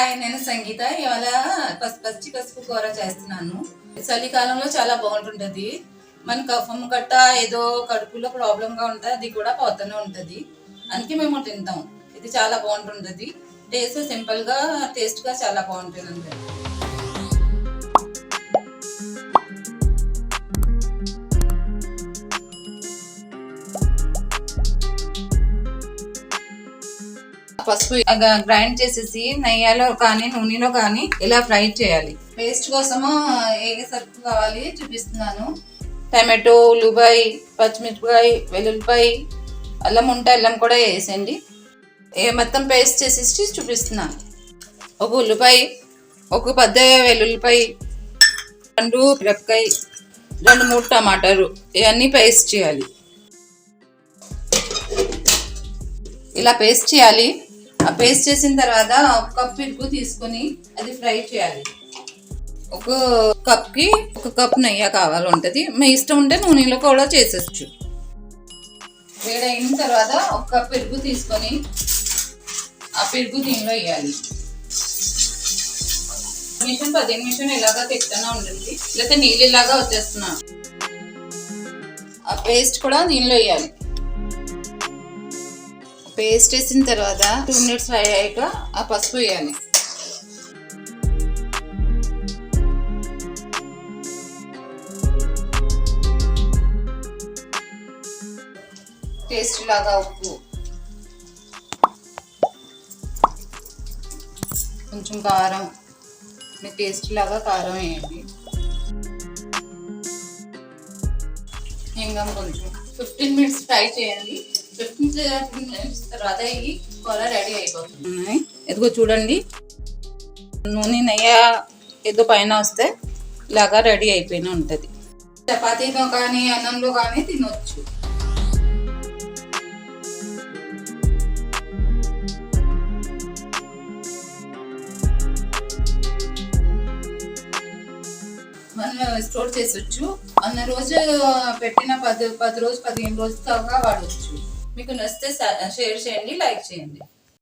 Hi నేను సంగీత ఇవాళ పచ్చి పసుపు కూర చేస్తున్నాను. చలికాలంలో చాలా బాగుంటుంటది. మన కఫం గట్ట ఏదో కడుపులో ప్రాబ్లంగా ఉంటుంది అది కూడా పోతూనే ఉంటుంది. అందుకే మేము తింటాం. ఇది చాలా బాగుంటుంటుంది. టేస్ట్ సింపుల్గా టేస్ట్గా చాలా బాగుంటుంది. పసుపు గ్రైండ్ చేసేసి నెయ్యిలో కానీ నూనెలో కానీ ఇలా ఫ్రై చేయాలి. పేస్ట్ కోసము ఏ సరుకు కావాలి చూపిస్తున్నాను. టమాటో ఉల్లిపాయ పచ్చిమిరపకాయ వెల్లుల్లిపాయ అల్లం ఉంటే అల్లం కూడా వేసేయండి. ఏ మొత్తం పేస్ట్ చేసేసి చూపిస్తున్నాను. ఒక ఉల్లిపాయ ఒక పెద్ద వెల్లుల్లిపాయ రెండు మిరపకాయ రెండు మూడు టమాటాలు ఇవన్నీ పేస్ట్ చేయాలి. ఇలా పేస్ట్ చేయాలి. ఆ పేస్ట్ చేసిన తర్వాత ఒక కప్ పెరుగు తీసుకొని అది ఫ్రై చేయాలి. ఒక కప్కి ఒక కప్ నెయ్యి కావాలి ఉంటుంది మీ ఇష్టం ఉంటే నూనెలో కూడా చేసేచ్చు. వేడైన తర్వాత ఒక కప్ పెరుగు తీసుకొని ఆ పెరుగు దీనిలో వేయాలి. నిమిషం పదిహేను నిమిషం ఇలాగా తిప్పుతూనే ఉంటుంది లేకపోతే నీళ్ళు ఇలాగా వచ్చేస్తున్నా ఆ పేస్ట్ కూడా దీనిలో వేయాలి. పేస్ట్ వేసిన తర్వాత టూ మినిట్స్ ఫ్రై అయ్యాక ఆ పసుపు వేయాలి. టేస్ట్ లాగా ఉప్పు. కొంచెం కారం. మీ టేస్ట్ లాగా కారం వేయండి. ఇంకా కొంచెం. ఫిఫ్టీన్ మినిట్స్ ఫ్రై చేయండి. ఫిఫ్టీన్ మినిట్స్ తర్వాత ఈ కూర రెడీ అయిపోతుంది ఇదిగో చూడండి. నూనె నెయ్యి ఏదో పైన వస్తే ఇలాగా రెడీ అయిపోయిన ఉంటుంది. చపాతీలో కానీ అన్నంలో కానీ తినొచ్చు. మనం స్టోర్ చేసొచ్చు. అన్న రోజు పెట్టిన పది పది రోజు పదిహేను రోజు దాకా వాడవచ్చు మీకు నచ్చితే షేర్ చేయండి లైక్ చేయండి.